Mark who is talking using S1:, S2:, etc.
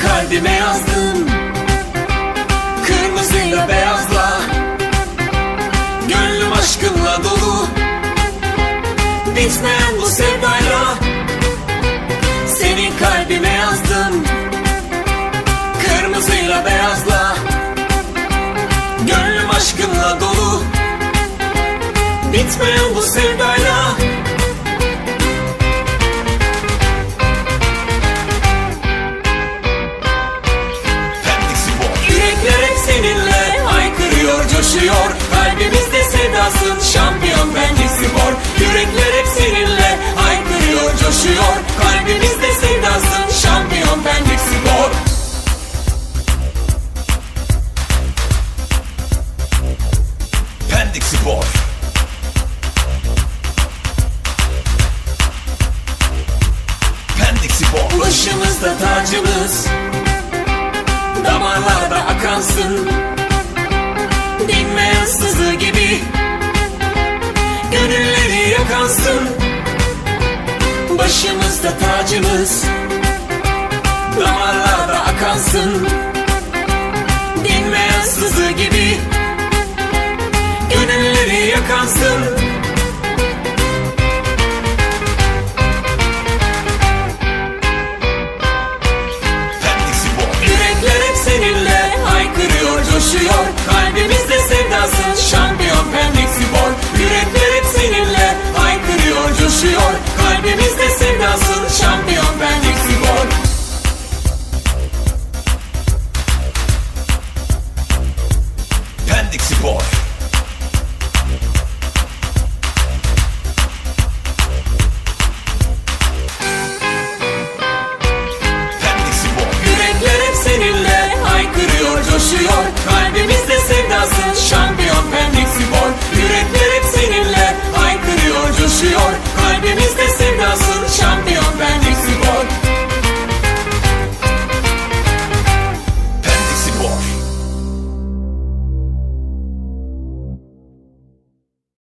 S1: Kalbime yazdım Kırmızıyla beyazla. Gönlüm aşkınla dolu. Bitmeyen bu sevdayla. Seni kalbime yazdım Kırmızıyla beyazla. Gönlüm aşkınla dolu. Bitmeyen bu sevdayla. Coşuyor Kalbimizde sedasın, şampiyon benlik spor. Yürekler hep seninle haykırıyor, coşuyor. Kalbimizde sedasın, şampiyon benlik spor.
S2: Pendik Spor. Pendik Spor.
S1: Başımızda tacımız Gibi Gönülleri yakansın. Başımızda tacımız Damarlarda akansın. Dinmeyen sızı gibi Gönülleri yakansın. Yürekler hep seninle haykırıyor, coşuyor şampiyon Pendik Spor
S2: Pendik Spor